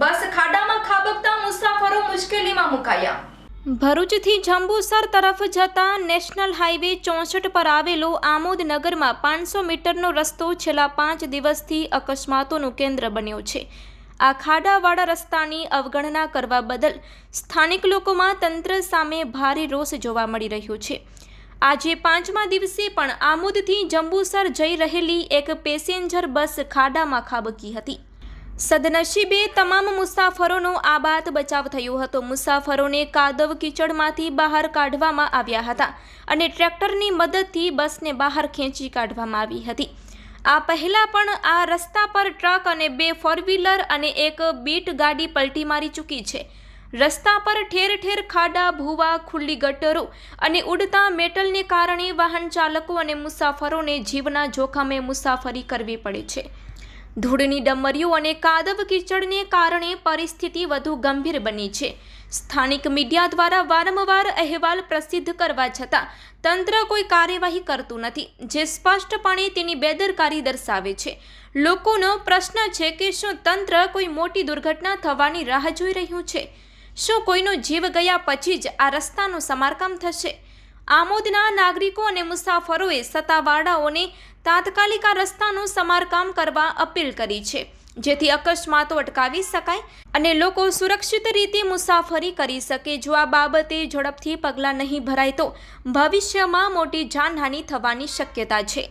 બસ ખાડામાં ખાબકતા મુસાફરો મુશ્કેલીમાં મુકાયા. ભરૂચથી જંબુસર તરફ જતા નેશનલ હાઈવે ચોસઠ પર આવેલો આમોદ નગરમાં પાંચસો મીટરનો રસ્તો છેલ્લા પાંચ દિવસથી અકસ્માતોનું કેન્દ્ર બન્યો છે. આ ખાડાવાળા રસ્તાની અવગણના કરવા બદલ સ્થાનિક લોકોમાં તંત્ર સામે ભારે રોષ જોવા મળી રહ્યો છે. આજે પાંચમા દિવસે પણ આમોદથી જંબુસર જઈ રહેલી એક પેસેન્જર બસ ખાડામાં ખાબકી હતી. સદનસીબે તમામ મુસાફરોનો આબાદ બચાવ થયો હતો. મુસાફરોને કાદવ કીચડમાંથી બહાર કાઢવામાં આવ્યા હતા અને ટ્રેક્ટરની મદદથી બસને બહાર ખેંચી કાઢવામાં આવી હતી. આ પહેલાં પણ આ રસ્તા પર ટ્રક અને બે ફોર વ્હીલર અને એક બીટ ગાડી પલટી મારી ચૂકી છે. રસ્તા પર ઠેર ઠેર ખાડા, ભૂવા, ખુલ્લી ગટરો અને ઉડતા મેટલને કારણે વાહન ચાલકો અને મુસાફરોને જીવના જોખમે મુસાફરી કરવી પડે છે. ધૂળની ડમરીઓ અને કાદવ કીચડને કારણે પરિસ્થિતિ વધુ ગંભીર બની છે. સ્થાનિક મીડિયા દ્વારા વારંવાર અહેવાલ પ્રસિદ્ધ કરવા છતાં તંત્ર કોઈ કાર્યવાહી કરતું નથી, જે સ્પષ્ટપણે તેની બેદરકારી દર્શાવે છે. લોકોનો પ્રશ્ન છે કે શું તંત્ર કોઈ મોટી દુર્ઘટના થવાની રાહ જોઈ રહ્યું છે? શું કોઈનો જીવ ગયા પછી જ આ રસ્તાનું સમારકામ થશે? આમોદના નાગરિકો અને મુસાફરોએ સત્તાવાળાઓને તાત્કાલિક રસ્તાનું સમારકામ કરવા અપીલ કરી છે. જેથી અકસ્માતો અટકાવી શકાય અને લોકો સુરક્ષિત રીતે મુસાફરી કરી શકે. જો આ બાબતે ઝડપથી પગલાં નહીં ભરાય તો ભવિષ્યમાં મોટી જાનહાનિ થવાની શક્યતા છે.